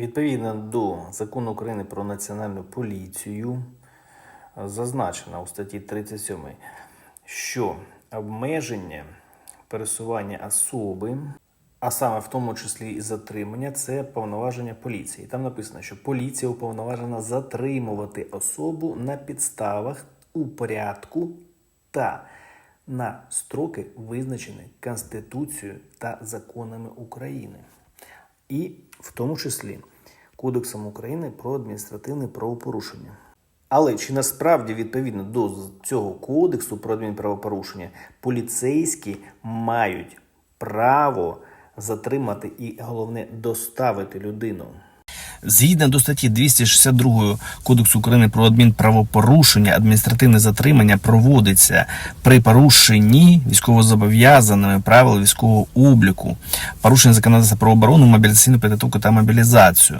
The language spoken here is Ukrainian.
Відповідно до закону України про національну поліцію е, зазначено у статті 37, що обмеження пересування особи, а саме в тому числі і затримання, це повноваження поліції. Там написано, що поліція уповноважена затримувати особу на підставах у порядку та на строки, визначені Конституцією та законами України і в тому числі Кодексом України про адміністративне правопорушення. Але чи насправді відповідно до цього кодексу про адмінправопорушення поліцейські мають право затримати і головне доставити людину? Згідно до статті 262 Кодексу України про адмінправопорушення, адміністративне затримання проводиться при порушенні військовозобов'язаними правил військового обліку, порушення законодавства про оборону, мобілізаційну підготовку та мобілізацію.